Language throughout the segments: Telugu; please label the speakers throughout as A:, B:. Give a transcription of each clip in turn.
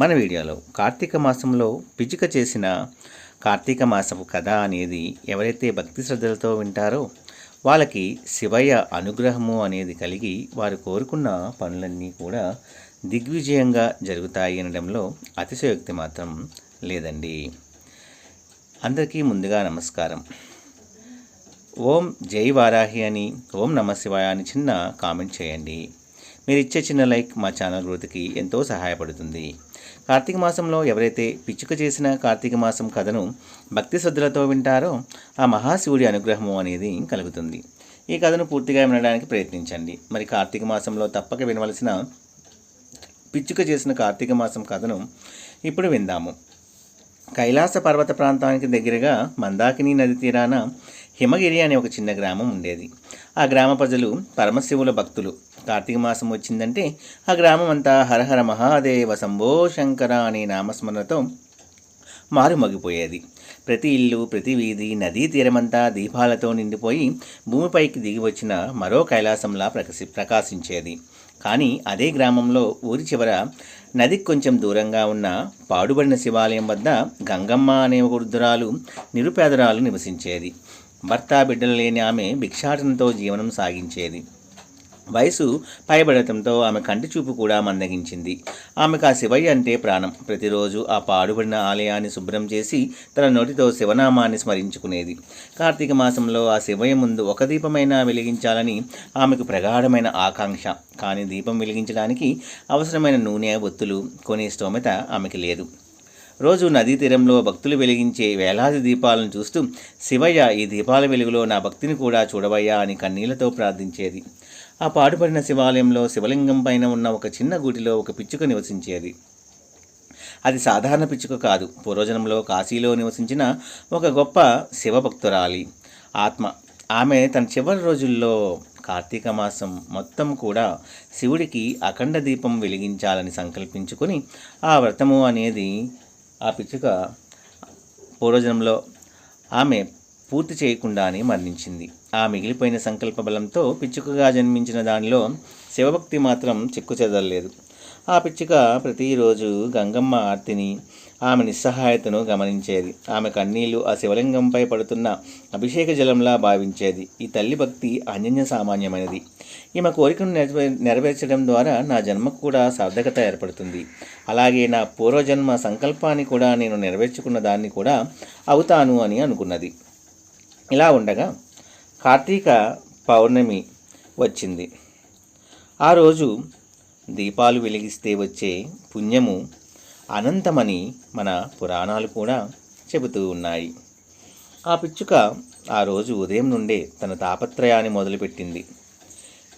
A: మన వీడియోలో కార్తీక మాసంలో పిచ్చుక చేసిన కార్తీక మాసపు కథ అనేది ఎవరైతే భక్తి శ్రద్ధలతో వింటారో వాళ్ళకి శివయ్య అనుగ్రహము అనేది కలిగి వారు కోరుకున్న పనులన్నీ కూడా దిగ్విజయంగా జరుగుతాయి అనడంలో అతిశయోక్తి మాత్రం లేదండి. అందరికీ ముందుగా నమస్కారం. ఓం జై వారాహి అని ఓం నమ శివాయ అని చిన్న కామెంట్ చేయండి. మీరు ఇచ్చే చిన్న లైక్ మా ఛానల్ గ్రోత్కి ఎంతో సహాయపడుతుంది. కార్తీక మాసంలో ఎవరైతే పిచ్చుక చేసిన కార్తీక మాసం కథను భక్తి శ్రద్ధలతో వింటారో ఆ మహాశివుడి అనుగ్రహము అనేది కలుగుతుంది. ఈ కథను పూర్తిగా వినడానికి ప్రయత్నించండి. మరి కార్తీక మాసంలో తప్పక వినవలసిన పిచ్చుక చేసిన కార్తీక మాసం కథను ఇప్పుడు విందాము. కైలాస పర్వత ప్రాంతానికి దగ్గరగా మందాకిని నది తీరాన హిమగిరి అనే ఒక చిన్న గ్రామం ఉండేది. ఆ గ్రామ ప్రజలు పరమశివుల భక్తులు. కార్తీక మాసం వచ్చిందంటే ఆ గ్రామం అంతా హరహర మహాదేవ శంభో శంకర అనే నామస్మరణతో మారుమగిపోయేది ప్రతి ఇల్లు ప్రతి వీధి నదీ తీరమంతా దీపాలతో నిండిపోయి భూమిపైకి దిగి వచ్చిన మరో కైలాసంలా ప్రకాశి ప్రకాశించేది. కానీ అదే గ్రామంలో ఊరి చివర నదికి కొంచెం దూరంగా ఉన్న పాడుబడిన శివాలయం వద్ద గంగమ్మ అనే ఒక వృద్ధురాలు నిరుపేదరాలు నివసించేది. భర్త బిడ్డలు లేని ఆమె భిక్షాటనతో జీవనం సాగించేది. వయసు పైబడటంతో ఆమె కంటి చూపు కూడా మందగించింది. ఆమెకు ఆ శివయ్య అంటే ప్రాణం. ప్రతిరోజు ఆ పాడుబడిన ఆలయాన్ని శుభ్రం చేసి తన నోటితో శివనామాన్ని స్మరించుకునేది. కార్తీక మాసంలో ఆ శివయ్య ముందు ఒక దీపమైనా వెలిగించాలని ఆమెకు ప్రగాఢమైన ఆకాంక్ష. కానీ దీపం వెలిగించడానికి అవసరమైన నూనె ఒత్తులు కొనే స్తోమత ఆమెకి లేదు. రోజు నదీ తీరంలో భక్తులు వెలిగించే వేలాది దీపాలను చూస్తూ శివయ్య ఈ దీపాల వెలుగులో నా భక్తిని కూడా చూడవయ్యా అని కన్నీళ్ళతో ప్రార్థించేది. ఆ పాడుపడిన శివాలయంలో శివలింగం పైన ఉన్న ఒక చిన్న గుడిలో ఒక పిచ్చుక నివసించేది. అది సాధారణ పిచ్చుక కాదు. పూర్వజనంలో కాశీలో నివసించిన ఒక గొప్ప శివభక్తురాలి. ఆత్మ. ఆమె తన చివరి రోజుల్లో కార్తీక మాసం మొత్తం కూడా శివుడికి అఖండ దీపం వెలిగించాలని సంకల్పించుకొని ఆ వ్రతము అనేది ఆ పిచ్చుక పూర్వజనంలో ఆమె పూర్తి చేయకుండానే మరణించింది. ఆ మిగిలిపోయిన సంకల్ప బలంతో పిచ్చుకగా జన్మించిన దానిలో శివభక్తి మాత్రం చెక్కుచెదరలేదు ఆ పిచ్చుక ప్రతిరోజు గంగమ్మ ఆర్తిని ఆమె నిస్సహాయతను గమనించేది. ఆమె కన్నీళ్ళు ఆ శివలింగంపై పడుతున్న అభిషేక జలంలా భావించేది. ఈ తల్లి భక్తి అన్యన్య సామాన్యమైనది. ఈమె కోరికను నెరవేర్చడం ద్వారా నా జన్మకు కూడా సార్థకత ఏర్పడుతుంది. అలాగే నా పూర్వజన్మ సంకల్పాన్ని కూడా నేను నెరవేర్చుకున్న దాన్ని కూడా అవుతాను అని అనుకున్నది. ఇలా ఉండగా కార్తీక పౌర్ణమి వచ్చింది. ఆ రోజు దీపాలు వెలిగిస్తే వచ్చే పుణ్యము అనంతమని మన పురాణాలు కూడా చెబుతూ ఉన్నాయి. ఆ పిచ్చుక ఆ రోజు ఉదయం నుండే తన తాపత్రయాన్ని మొదలుపెట్టింది.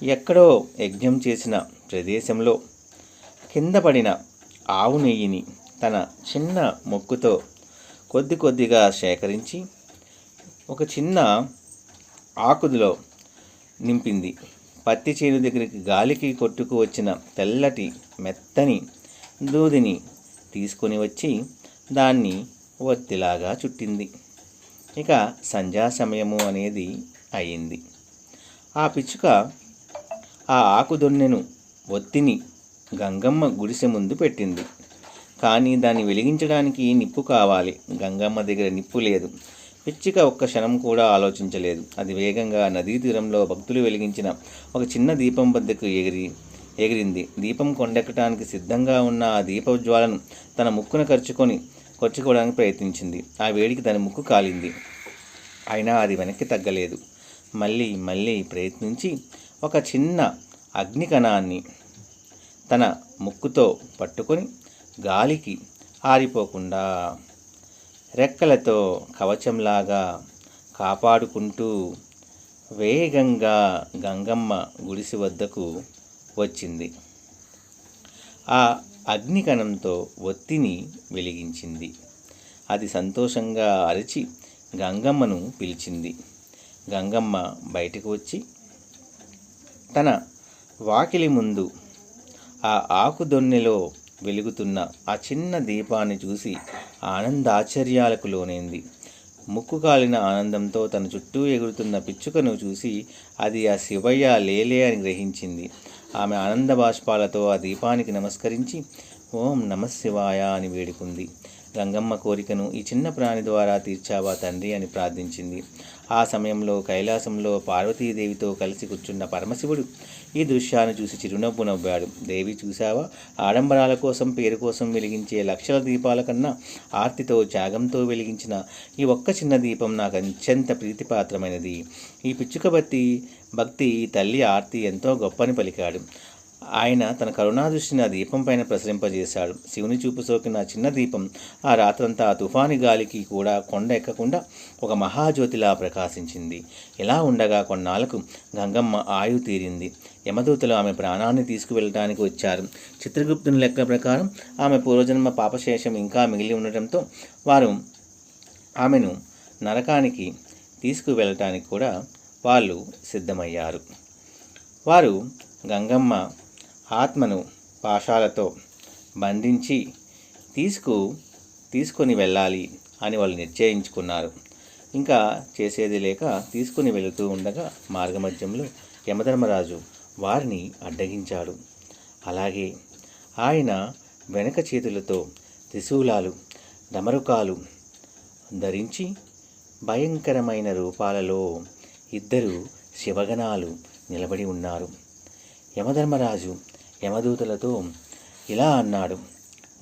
A: ఎక్కడో యజ్ఞం చేసిన ప్రదేశంలో కింద పడిన ఆవు నెయ్యిని తన చిన్న మొక్కుతో కొద్ది కొద్దిగా సేకరించి ఒక చిన్న ఆకుదిలో నింపింది. పత్తి చేను దగ్గరికి గాలికి కొట్టుకు వచ్చిన తెల్లటి మెత్తని దూదిని తీసుకొని వచ్చి దాన్ని ఒత్తిలాగా చుట్టింది. ఇక సంధ్యా సమయము అనేది అయింది. ఆ పిచ్చుక ఆ ఆకుదొన్నెను ఒత్తిని గంగమ్మ గుడిసె ముందు పెట్టింది. కానీ దాన్ని వెలిగించడానికి నిప్పు కావాలి. గంగమ్మ దగ్గర నిప్పు లేదు. పిచ్చిక ఒక్క క్షణం కూడా ఆలోచించలేదు. అది వేగంగా నదీ తీరంలో భక్తులు వెలిగించిన ఒక చిన్న దీపం వద్దకు ఎగిరి ఎగిరింది. దీపం కొండెక్కటానికి సిద్ధంగా ఉన్న ఆ దీపజ్వాలను తన ముక్కును ఖర్చుకొని కొచ్చుకోవడానికి ప్రయత్నించింది. ఆ వేడికి తన ముక్కు కాలింది. అయినా అది వెనక్కి తగ్గలేదు. మళ్ళీ మళ్ళీ ప్రయత్నించి ఒక చిన్న అగ్నికణాన్ని తన ముక్కుతో పట్టుకొని గాలికి ఆరిపోకుండా రెక్కలతో కవచంలాగా కాపాడుకుంటూ వేగంగా గంగమ్మ గుడిసి వద్దకు వచ్చింది. ఆ అగ్నికణంతో ఒత్తిని వెలిగించింది. అది సంతోషంగా అరిచి గంగమ్మను పిలిచింది. గంగమ్మ బయటకు వచ్చి తన వాకిలి ముందు ఆ ఆకు దొన్నెలో వెలుగుతున్న ఆ చిన్న దీపాన్ని చూసి ఆనందాశ్చర్యాలకు లోనైంది. ముక్కు కాలిన ఆనందంతో తన చుట్టూ ఎగురుతున్న పిచ్చుకను చూసి అది ఆ శివయ్య లేలే అని గ్రహించింది. ఆమె ఆనంద బాష్పాలతో ఆ దీపానికి నమస్కరించి ఓం నమశివాయ అని వేడుకుంది. గంగమ్మ కోరికను ఈ చిన్న ప్రాణి ద్వారా తీర్చావా తండ్రి అని ప్రార్థించింది. ఆ సమయంలో కైలాసంలో పార్వతీదేవితో కలిసి కూర్చున్న పరమశివుడు ఈ దృశ్యాన్ని చూసి చిరునవ్వు నవ్వాడు. దేవి చూశావా? ఆడంబరాల కోసం పేరు కోసం వెలిగించే లక్షల దీపాల కన్నా ఆర్తితో త్యాగంతో వెలిగించిన ఈ ఒక్క చిన్న దీపం నాకు అత్యంత ప్రీతిపాత్రమైనది. ఈ పిచ్చుకబత్తి భక్తి భక్తి ఈ తల్లి ఆర్తి ఎంతో గొప్పని పలికాడు. ఆయన తన కరుణాదృష్టిని ఆ దీపం పైన ప్రసరింపజేశాడు. శివుని చూపు సోకిన చిన్న దీపం ఆ రాత్రంతా ఆ తుఫాని గాలికి కూడా కొండ ఎక్కకుండా ఒక మహాజ్యోతిలా ప్రకాశించింది. ఇలా ఉండగా కొన్నాళ్ళకు గంగమ్మ ఆయు తీరింది. యమదూతలు ఆమె ప్రాణాన్ని తీసుకువెళ్ళడానికి వచ్చారు. చిత్రగుప్తుని లెక్క ప్రకారం ఆమె పూర్వజన్మ పాపశేషం ఇంకా మిగిలి ఉండటంతో వారు ఆమెను నరకానికి తీసుకువెళ్ళటానికి కూడా వాళ్ళు సిద్ధమయ్యారు. వారు గంగమ్మ ఆత్మను పాశాలతో బంధించి తీసుకు తీసుకొని వెళ్ళాలి అని వాళ్ళు నిశ్చయించుకున్నారు. ఇంకా చేసేది లేక తీసుకుని వెళుతూ ఉండగా మార్గమధ్యంలో యమధర్మరాజు వారిని అడ్డగించాడు. అలాగే ఆయన వెనక చేతులతో త్రిశూలాలు డమరుకాలు ధరించి భయంకరమైన రూపాలలో ఇద్దరు శివగణాలు నిలబడి ఉన్నారు. యమధర్మరాజు యమదూతలతో ఇలా అన్నాడు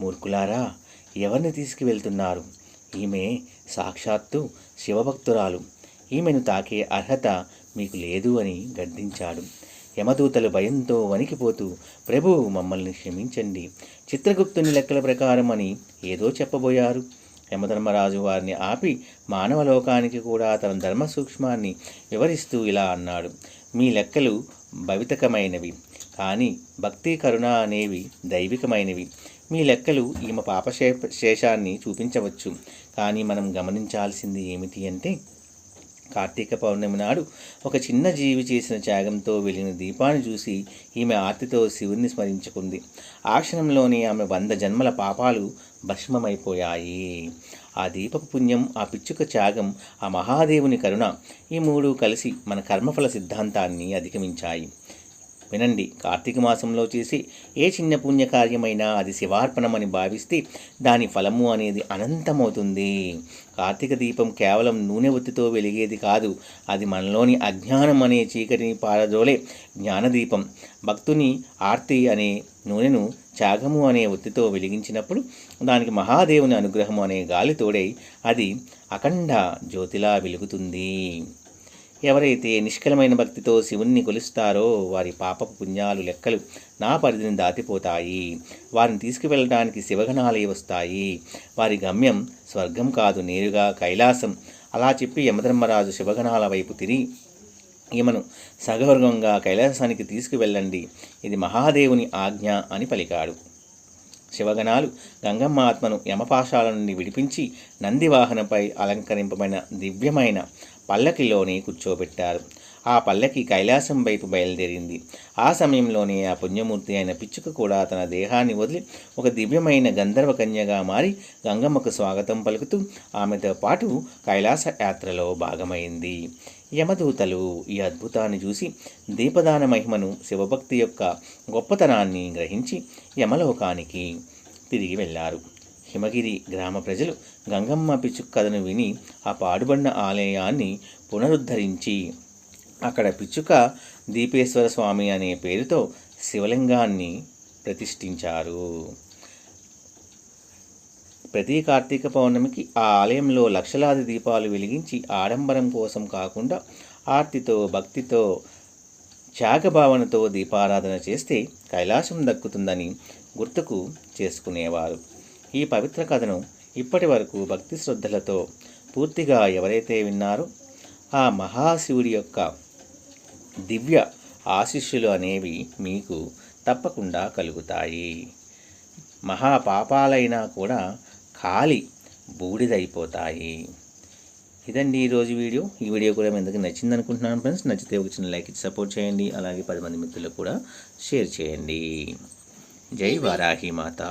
A: మూర్ఖులారా ఎవరిని తీసుకువెళ్తున్నారు? ఈమె సాక్షాత్తు శివభక్తురాలు. ఈమెను తాకే అర్హత మీకు లేదు అని గద్దించాడు. యమదూతలు భయంతో వణికిపోతూ ప్రభు మమ్మల్ని క్షమించండి. చిత్రగుప్తుని లెక్కల ప్రకారం అని ఏదో చెప్పబోయారు. యమధర్మరాజు వారిని ఆపి మానవ లోకానికి కూడా తన ధర్మ సూక్ష్మాన్ని వివరిస్తూ ఇలా అన్నాడు మీ లెక్కలు భవితకమైనవి. కానీ భక్తి కరుణ అనేవి దైవికమైనవి. మీ లెక్కలు ఈమె పాపశే శేషాన్ని చూపించవచ్చు. కానీ మనం గమనించాల్సింది ఏమిటి అంటే కార్తీక పౌర్ణమి నాడు ఒక చిన్న జీవి చేసిన త్యాగంతో వెలిగిన దీపాన్ని చూసి ఈమె ఆర్తితో శివుణ్ణి స్మరించుకుంది. ఆ క్షణంలోనే ఆమె వంద జన్మల పాపాలు భస్మమైపోయాయి. ఆ దీపపు పుణ్యం ఆ పిచ్చుక త్యాగం ఆ మహాదేవుని కరుణ ఈ మూడు కలిసి మన కర్మఫల సిద్ధాంతాన్ని అధిగమించాయి. వినండి. కార్తీక మాసంలో చేసి ఏ చిన్న పుణ్యకార్యమైనా అది శివార్పణమని భావిస్తే దాని ఫలము అనేది అనంతమవుతుంది. కార్తీక దీపం కేవలం నూనె ఒత్తితో వెలిగేది కాదు. అది మనలోని అజ్ఞానం అనే చీకటిని పారదోలే జ్ఞానదీపం. భక్తుని ఆర్తి అనే నూనెను త్యాగము అనే ఒత్తితో వెలిగించినప్పుడు దానికి మహాదేవుని అనుగ్రహము అనే గాలి తోడై అది అఖండ జ్యోతిలా వెలుగుతుంది. ఎవరైతే నిష్కలమైన భక్తితో శివుణ్ణి కొలుస్తారో వారి పాపపు పుణ్యాలు లెక్కలు నా పరిధిని దాటిపోతాయి. వారిని తీసుకువెళ్ళడానికి శివగణాలే వస్తాయి. వారి గమ్యం స్వర్గం కాదు నేరుగా కైలాసం. అలా చెప్పి యమధర్మరాజు శివగణాల వైపు తిరిగి ఈమెను సగవర్గంగా కైలాసానికి తీసుకువెళ్ళండి. ఇది మహాదేవుని ఆజ్ఞ అని పలికాడు. శివగణాలు గంగమ్మ ఆత్మను యమపాశాల నుండి విడిపించి నందివాహనపై అలంకరింపబడిన దివ్యమైన పల్లకిలోనే కూర్చోబెట్టారు. ఆ పల్లకి కైలాసం వైపు బయలుదేరింది. ఆ సమయంలోనే ఆ పుణ్యమూర్తి అయిన పిచ్చుక కూడా తన దేహాన్ని వదిలి ఒక దివ్యమైన గంధర్వ కన్యగా మారి గంగమ్మకు స్వాగతం పలుకుతూ ఆమెతో పాటు కైలాస యాత్రలో భాగమైంది. యమదూతలు ఈ అద్భుతాన్ని చూసి దీపదాన మహిమను శివభక్తి యొక్క గొప్పతనాన్ని గ్రహించి యమలోకానికి తిరిగి వెళ్ళారు. హిమగిరి గ్రామ ప్రజలు గంగమ్మ పిచ్చుక కథను విని ఆ పాడుబడిన ఆలయాన్ని పునరుద్ధరించి అక్కడ పిచ్చుక దీపేశ్వర స్వామి అనే పేరుతో శివలింగాన్ని ప్రతిష్ఠించారు. ప్రతి కార్తీక పౌర్ణమికి ఆ ఆలయంలో లక్షలాది దీపాలు వెలిగించి ఆడంబరం కోసం కాకుండా ఆర్తితో భక్తితో త్యాగభావనతో దీపారాధన చేస్తే కైలాసం దక్కుతుందని గుర్తుకు చేసుకునేవారు. ఈ పవిత్ర కథను ఇప్పటి వరకు భక్తి శ్రద్ధలతో పూర్తిగా ఎవరైతే విన్నారో ఆ మహాశివుడి యొక్క దివ్య ఆశిష్యులు అనేవి మీకు తప్పకుండా కలుగుతాయి. మహాపాపాలైనా కూడా ఖాళీ బూడిదైపోతాయి. ఇదండి ఈరోజు వీడియో. ఈ వీడియో కూడా మీ అందరికీ నచ్చింది అనుకుంటున్నాను ఫ్రెండ్స్. నచ్చితే ఒక చిన్న లైక్ ఇచ్చి సపోర్ట్ చేయండి. అలాగే పది మంది మిత్రులకు కూడా షేర్ చేయండి. జై వారాహి మాత.